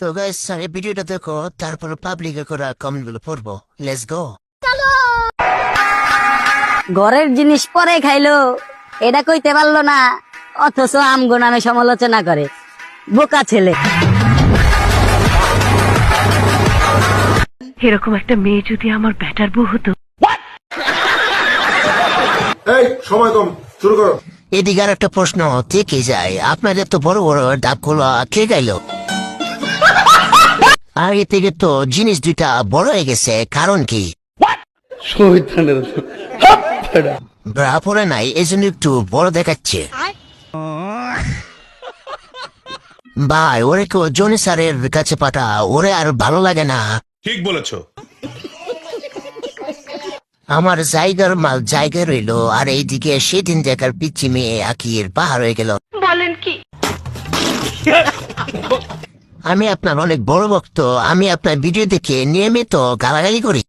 তো গাইস এই ভিডিওটা দেখো তারপর পাবলিকে করা কমেন্টগুলো পড়ব। লেটস গো ঘরের জিনিস পরে খাইলো এটা কইতে পারল না অথচ আমগো নামে সমালোচনা করে। বোকা ছেলে। এরকম একটা মেয়ে যদি আমার ব্যাটার বউ হতো। এই সময় কম শুরু করো। এদিকে আর একটা প্রশ্ন থেকে যায়। আপনার এত বড় বড় ডাবগুলো কে গাইলো? আর এ থেকে তো জিনিস দুইটা বড় হয়ে গেছে কারণ কি? ব্রা পরে নাই এই জন্য একটু বড় দেখাচ্ছে। ভাই ওরে কেউ জনি স্যারের কাছে পাঠা ওরে আর ভালো লাগে না। ঠিক বলেছ। আমার জায়গার মাল জায়গায় রইল আর এইদিকে সেদিন দেখার পিচ্ছি মেয়ে আকির পাহাড় হয়ে গেল। বলেন কি? আমি আপনার অনেক বড় ভক্ত আমি আপনার ভিডিও দেখে নিয়মিত গালাগালি করি।